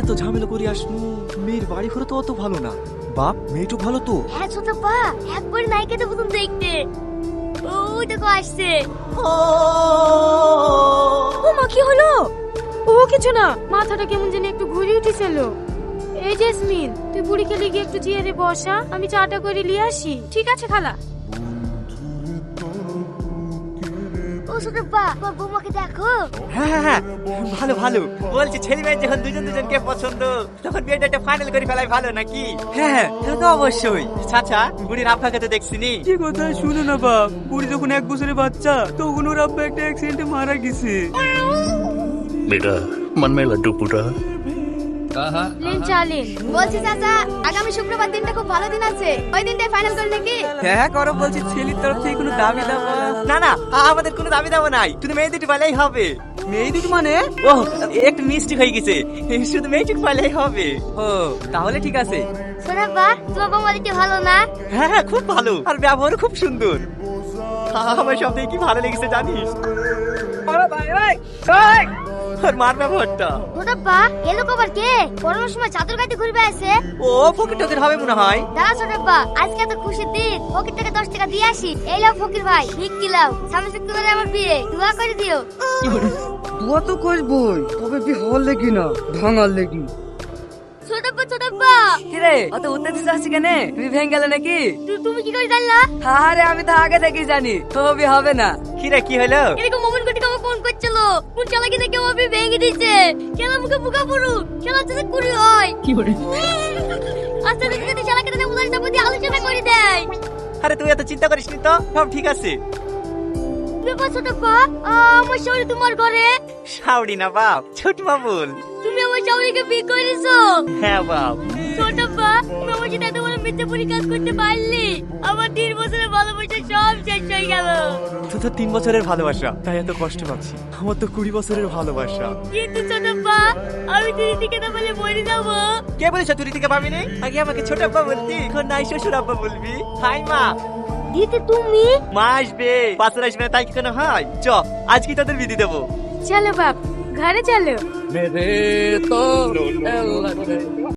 এত ঝামেলা করে আসনু? মেয়ের বাড়ি ঘরে তো অত ভালো না। বাপ মেয়েটু ভালো তো? হ্যাঁ ছোট পা একবার নায়িকাটা প্রথম দেখতে। ওই দেখো আসছে। ও! মা কি হলো? ও কিছু না মাথাটা কেমন জানি একটু ঘুরে উঠেছিল। এই জেসমিন তুই বুড়ি খেলে গিয়ে একটু চেয়ারে বসা আমি চাটা করে নিয়ে আসি। ঠিক আছে খালা। হ্যাঁ, হ্যাঁ, হ্যাঁ। ভালো ভালো। বলছি ছেলে মেয়ে যখন দুজন দুজনকে পছন্দ তখন বিয়েটা একটা ফাইনাল করে ফেলাই ভালো নাকি? হ্যাঁ তো অবশ্যই। চাচা বুড়ির আব্বাকে তো দেখছিনি কি কথা না বুড়ি যখন এক বছরের বাচ্চা তখন ওর আব্বা একটা অ্যাক্সিডেন্টে মারা গেছে। বেটা বলছি চাচা আগামী শুক্রবার দিনটা খুব ভালো দিন আছে। ওই দিনটাই ফাইনাল করে নাকি হ্যাঁ করো বলছি ছেলের তরফ থেকে কোনো দাবি দাবা না না আমাদের কোনো দাবি দাবা নাই। তুমি মেয়ে দুটি পাইলেই হবে। মেয়ে দুটি মানে? ও একটু মিষ্টি হয়ে গেছে। শুধু মেয়েটুকু পালেই হবে। ও তাহলে ঠিক আছে। শোনা বা তোমার দিতে ভালো না? হ্যাঁ হ্যাঁ খুব ভালো। আর ব্যবহারও খুব সুন্দর। আমার সব থেকে কি ভালো লেগেছে জানিস? আর মার পা এলো কবার কে? করোনার সময় চাদর গাইতে ঘুরবে আছে? ও ফকির টকির হবে মনে হয়। দাঁড়া ছোট আজকে তো খুশির দিন। ফকির থেকে দশ টাকা দিয়ে আসি। এই লাও ফকির ভাই সামনে শুক্রবারে আমার বিয়ে। দোয়া করে দিও। দোয়া তো করবই তবে বি হল লেগি না ভাঙার লেগি। কিরে অত উত্তেজিত আছিস কেন? তুমি ভেঙে গেলে নাকি? তুমি কি করে জানলা? আরে আমি তো আগে থেকেই জানি হবে হবে না। কি রে কি হলো এরকম কোন ভেঙে খেলা মুখে পড়ু খেলা চাষে কুড়ি হয়। কি করে আচ্ছা যদি আলোচনা করে দেয়। আরে তুই এত চিন্তা করিস নি তো? সব ঠিক আছে। ব্যাপার ছোট পা আমার শরীর তোমার ঘরে। শাওড়ি না বাপ ছোট বাবুল। তুমি আমার শাওরিকে বিয়ে করেছ? হ্যাঁ বাপ। ছোট পা তুমি আমার সাথে এত বড় মিথ্যে পরীক্ষা করতে পারলি? আমার তিন বছরের ভালোবাসা সব শেষ হয়ে গেল। তো তো তিন বছরের ভালোবাসা। তাই এত কষ্ট পাচ্ছি। আমার তো কুড়ি বছরের ভালোবাসা। কিন্তু ছোট আমি দিদি না বলে মরে যাব। কে বলেছ তুই থেকে পাবি নি আগে আমাকে ছোট আব্বা বলতি। এখন নাই শ্বশুর আব্বা বলবি। হাই মা। দিদি তুমি? মা আসবে। পাঁচর আসবে তাই কি কোনো হয়? চ আজকে তোদের বিধি দেবো। চলো বাপ ঘরে চলো। মেরে তো